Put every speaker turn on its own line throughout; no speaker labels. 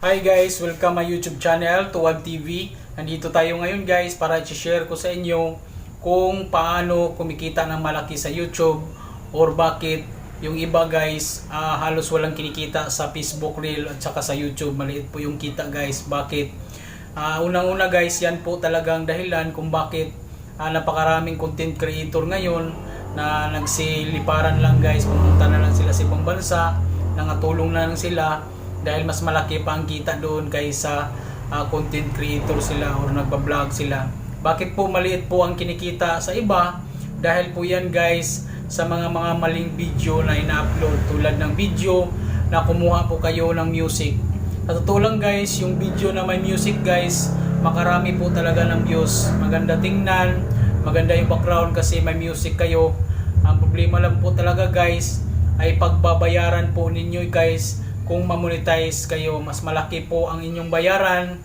Hi guys, welcome my YouTube channel, Tuwag TV. Nandito tayo ngayon guys para i-share ko sa inyo kung paano kumikita ng malaki sa YouTube or bakit yung iba guys ah, halos walang kinikita sa Facebook Reel at saka sa YouTube. Maliit po yung kita guys. Bakit? Ah, unang-una guys, yan po talagang dahilan kung bakit ah, napakaraming content creator ngayon na nagsiliparan lang guys, pumunta na lang sila sa ibang bansa, nangatulong na lang sila dahil mas malaki pa ang kita doon kaysa ah, content creator sila or nagbablog sila. Bakit po maliit po ang kinikita sa iba? Dahil po yan guys sa mga mga maling video na ina-upload tulad ng video na kumuha po kayo ng music. Sa totoo lang guys, yung video na may music guys, makarami po talaga ng views. Maganda tingnan, maganda yung background kasi may music kayo. Ang problema lang po talaga guys, ay pagbabayaran po ninyo guys kung mamonetize kayo. Mas malaki po ang inyong bayaran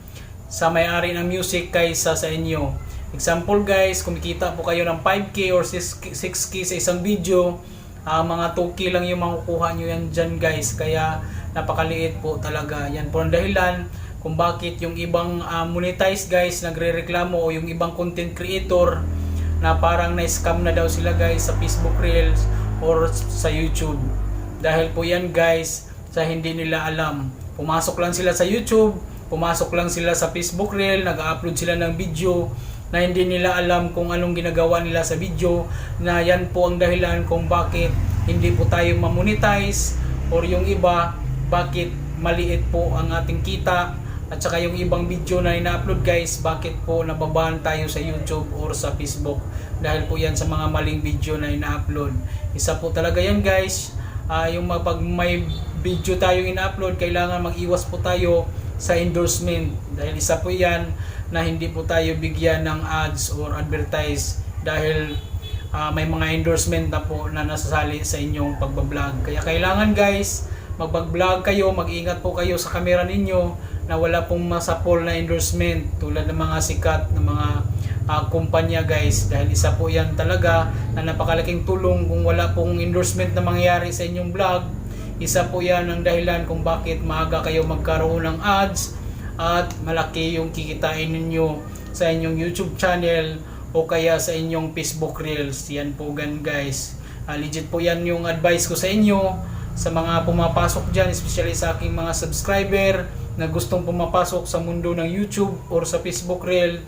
sa may-ari ng music kaysa sa inyo. Example guys, kumikita po kayo ng 5k or 6k 6K sa isang video, ah, mga 2k lang yung makukuha nyo yan dyan guys. Kaya napakaliit po talaga. Yan po ang dahilan kung bakit yung ibang ah, monetize guys nagre-reklamo o yung ibang content creator na parang na-scam na daw sila guys sa Facebook Reels or sa YouTube. Dahil po yan guys sa hindi nila alam. Pumasok lang sila sa YouTube, pumasok lang sila sa Facebook Reel, nag-upload sila ng video na hindi nila alam kung anong ginagawa nila sa video na yan po ang dahilan kung bakit hindi po tayo mamonetize or yung iba bakit maliit po ang ating kita at saka yung ibang video na ina-upload guys bakit po nababaan tayo sa YouTube or sa Facebook? Dahil po yan sa mga maling video na ina-upload. Isa po talaga yan guys Ah, yung mapag may video tayo ina-upload kailangan mag-iwas po tayo sa endorsement. Dahil isa po yan na hindi po tayo bigyan ng ads or advertise dahil ah, may mga endorsement na po na nasasali sa inyong pagbablog. Kaya kailangan guys magpag-vlog kayo mag-ingat po kayo sa camera ninyo na wala pong masapol na endorsement tulad ng mga sikat na mga ah, kumpanya guys. Dahil isa po yan talaga na napakalaking tulong kung wala pong endorsement na mangyayari sa inyong vlog. Isa po yan ang dahilan kung bakit maaga kayo magkaroon ng ads at malaki yung kikitain ninyo sa inyong YouTube channel o kaya sa inyong Facebook Reels. Yan po gan guys. Ah, legit po yan yung advice ko sa inyo. Sa mga pumapasok dyan, especially sa aking mga subscriber na gustong pumapasok sa mundo ng YouTube or sa Facebook Reel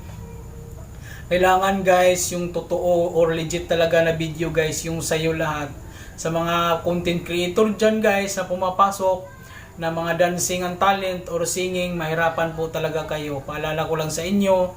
kailangan guys yung totoo or legit talaga na video guys yung sayo lahat. Sa mga content creator dyan guys na pumapasok na mga dancing and talent or singing mahirapan po talaga kayo. Paalala ko lang sa inyo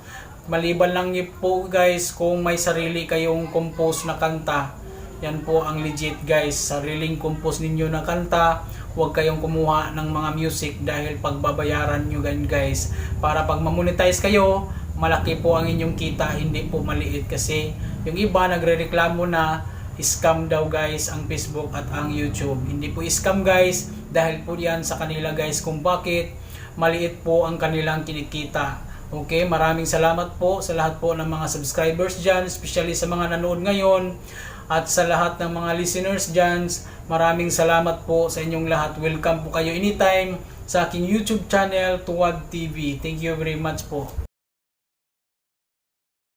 maliban lang po guys kung may sarili kayong compose na kanta yan po ang legit guys sariling compose ninyo na kanta huwag kayong kumuha ng mga music dahil pagbabayaran nyo gan guys para pag mamonetize kayo malaki po ang inyong kita, hindi po maliit kasi yung iba nagrereklamo na scam daw guys ang Facebook at ang YouTube. Hindi po scam guys dahil po yan sa kanila guys kung bakit maliit po ang kanilang kinikita. Okay, maraming salamat po sa lahat po ng mga subscribers dyan, especially sa mga nanood ngayon at sa lahat ng mga listeners dyan. Maraming salamat po sa inyong lahat. Welcome po kayo anytime sa aking YouTube channel, Tuwad TV. Thank you very much po.